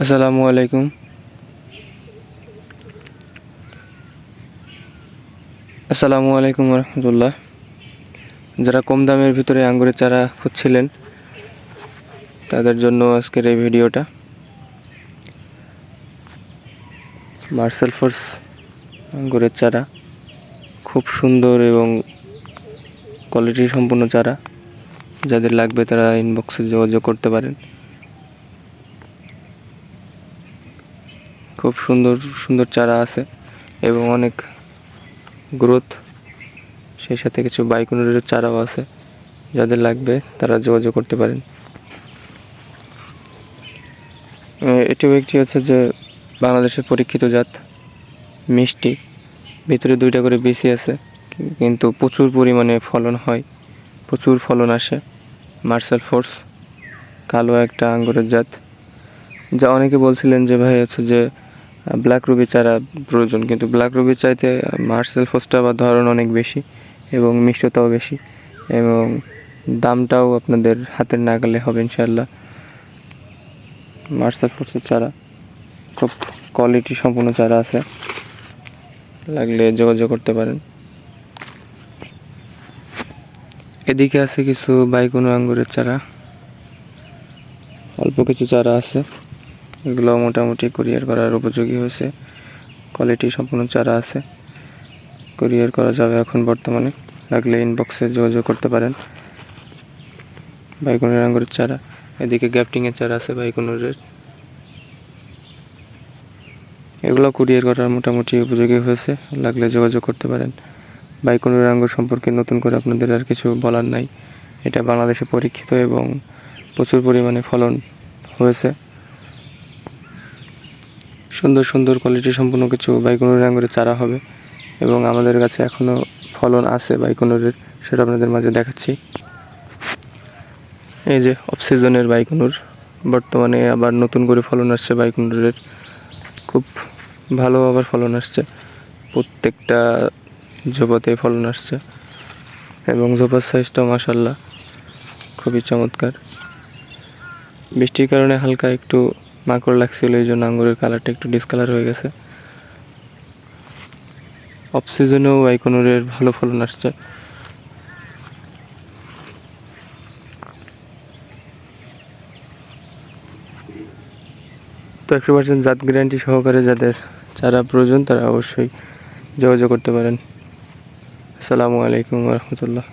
আসসালামু আলাইকুম। আসসালামু আলাইকুম রহমতুল্লাহ। যারা কম দামের ভিতরে আঙ্গুরের চারা খুঁজছিলেন, তাদের জন্য আজকের এই ভিডিওটা। মার্শাল ফোর্স আঙ্গুরের চারা, খুব সুন্দর এবং কোয়ালিটি সম্পূর্ণ চারা। যাদের লাগবে তারা ইনবক্সে যোগাযোগ করতে পারেন। খুব সুন্দর সুন্দর চারা আছে এবং অনেক গ্রোথ সেই সাথে কিছু বাইকুনের চারাও আছে। যাদের লাগবে তারা যোগাযোগ করতে পারেন। এটিও একটি হচ্ছে যে বাংলাদেশের পরীক্ষিত জাত, মিষ্টি। ভিতরে দুইটা করে বেশি আছে, কিন্তু প্রচুর পরিমাণে ফলন হয়। প্রচুর ফলন আসে। মার্শাল ফোর্স কালো একটা আঙ্গুরের জাত। যা অনেকে বলছিলেন যে ভাই হচ্ছে যে ব্ল্যাক রুবি চারা প্রয়োজন, কিন্তু ব্ল্যাক রুবি চাইতে মার্শাল ফোর্সটা বা ধরন অনেক বেশি এবং মিষ্টতাও বেশি এবং দামটাও আপনাদের হাতের নাগালে হবে ইনশাল্লাহ মার্শাল ফোর্সের চারা, খুব কোয়ালিটি সম্পূর্ণ চারা আছে, লাগলে যোগাযোগ করতে পারেন। এদিকে আছে কিছু বাইকুনো আঙ্গুরের চারা, অল্প কিছু চারা আছে। এগুলো মোটামুটি কুরিয়ার করার উপযোগী হয়েছে। কোয়ালিটি সম্পূর্ণ চারা আছে। কুরিয়ার করা যাবে এখন বর্তমানে। লাগলে ইনবক্সে যোগাযোগ করতে পারেন। বাইকুনের আঙ্গুরের চারা। এদিকে গ্যাপটিংয়ের চারা আছে বাইকুনের এগুলো কুরিয়ার করার মোটামুটি উপযোগী হয়েছে। লাগলে যোগাযোগ করতে পারেন। বাইকুনের আঙ্গুর সম্পর্কে নতুন করে আপনাদের আর কিছু বলার নাই। এটা বাংলাদেশে পরীক্ষিত এবং প্রচুর পরিমাণে ফলন হয়েছে। সুন্দর সুন্দর কোয়ালিটি সম্পূর্ণ কিছু বাইকুনুরের আঙ্গুরের চারা হবে এবং আমাদের কাছে এখনও ফলন আছে বাইকুনুরের, সেটা আপনাদের মাঝে দেখাচ্ছি। এই যে অফ সিজনের বাইকুনুর, বর্তমানে আবার নতুন করে ফলন আসছে বাইকুনুরের। খুব ভালো আবার ফলন আসছে, প্রত্যেকটা জোপাতে ফলন আসছে এবং জোপার সাইজটাও মাসাল্লাহ খুবই চমৎকার। বৃষ্টির কারণে হালকা একটু মাকড় লাগছিল, এই জন্য আঙ্গুরের কালারটা একটু ডিসকালার হয়ে গেছে। অফ সিজনেও আইকনুরের ভালো ফলন আসছে। তো একশো পার্সেন্ট জাত গ্যারান্টি সহকারে যাদের চারা প্রয়োজন, তারা অবশ্যই যোগাযোগ করতে পারেন। আসসালামু আলাইকুম রহমতুল্লাহ।